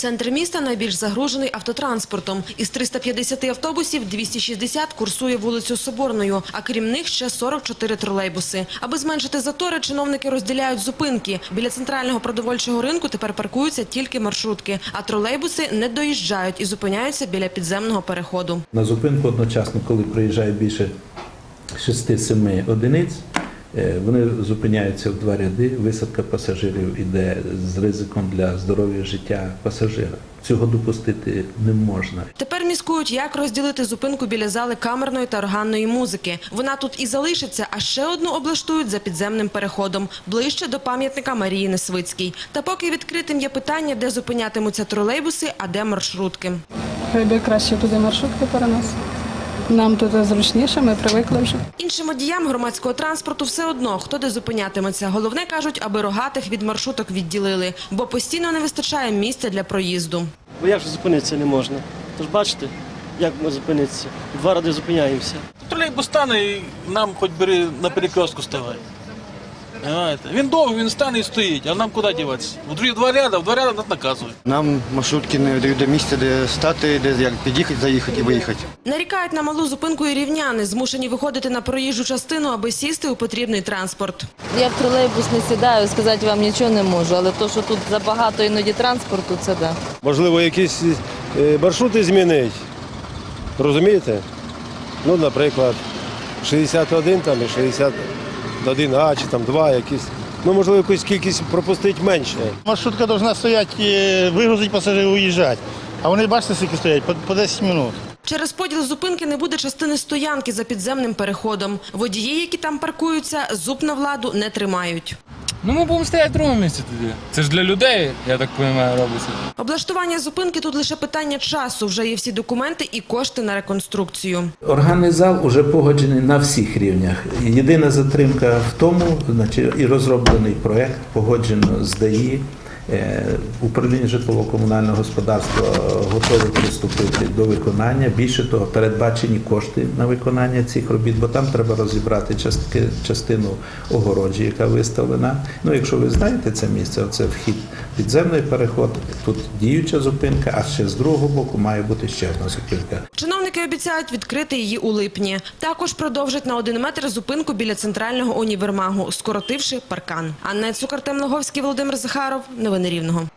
Центр міста найбільш загружений автотранспортом. Із 350 автобусів 260 курсує вулицю Соборною, а крім них ще 44 тролейбуси. Аби зменшити затори, чиновники розділяють зупинки. Біля центрального продовольчого ринку тепер паркуються тільки маршрутки, а тролейбуси не доїжджають і зупиняються біля підземного переходу. На зупинку одночасно, коли приїжджає більше 6-7 одиниць, вони зупиняються в два ряди. Висадка пасажирів іде з ризиком для здоров'я життя пасажира. Цього допустити не можна. Тепер міскують, як розділити зупинку біля зали камерної та органної музики. Вона тут і залишиться, а ще одну облаштують за підземним переходом, ближче до пам'ятника Марії Несвицькій. Та поки відкритим є питання, де зупинятимуться тролейбуси, а де маршрутки. Хай би краще туди маршрутки перенесли. Нам тут зручніше, ми привикли вже. Іншим водіям громадського транспорту все одно, хто де зупинятиметься. Головне, кажуть, аби рогатих від маршруток відділили, бо постійно не вистачає місця для проїзду. Бо як же зупинитися не можна? Тож бачите, як ми зупинитися? Два ради зупиняємося. Тролейбус стане і нам хоч бери на перекрестку ставай. Понимаєте? Він довго, він стане і стоїть, а нам куди діватися? У дві два ряда, в два ряда нас наказують. Нам маршрутки не дають до місця, де стати, де як під'їхати, заїхати і виїхати. Нарікають на малу зупинку і рівняни, змушені виходити на проїжджу частину, аби сісти у потрібний транспорт. Я в тролейбус не сідаю, сказати вам нічого не можу, але то, що тут забагато іноді транспорту, це да. Можливо, якісь е, маршрути змінить. Розумієте? Ну, наприклад, 61 там і 61А чи там два якісь. Ну, можливо, якусь кількість пропустить менше. Маршрутка повинна стояти, вигрузити пасажирів, уїжджати. А вони, бачите, скільки стоять? По, по 10 минут. Через поділ зупинки не буде частини стоянки за підземним переходом. Водії, які там паркуються, зуб на владу не тримають. Ну ми будемо стояти в другому місці тоді. Це ж для людей, я так розумію, робиться. Облаштування зупинки тут лише питання часу. Вже є всі документи і кошти на реконструкцію. Органний зал уже погоджений на всіх рівнях. Єдина затримка в тому, значить, і розроблений проект погоджено з ДАІ. Е, Управління житлово-комунального господарства готове приступити до виконання. Більше того, передбачені кошти на виконання цих робіт, бо там треба розібрати частки, частину огороджі, яка виставлена. Ну, якщо ви знаєте це місце, це вхід підземний переход. Тут діюча зупинка, а ще з другого боку має бути ще одна зупинка. Чиновники обіцяють відкрити її у липні. Також продовжать на один метр зупинку біля центрального універмагу, скоротивши паркан. Анна Цукар, Темлоговський, Володимир Захаров. Новини Рівного.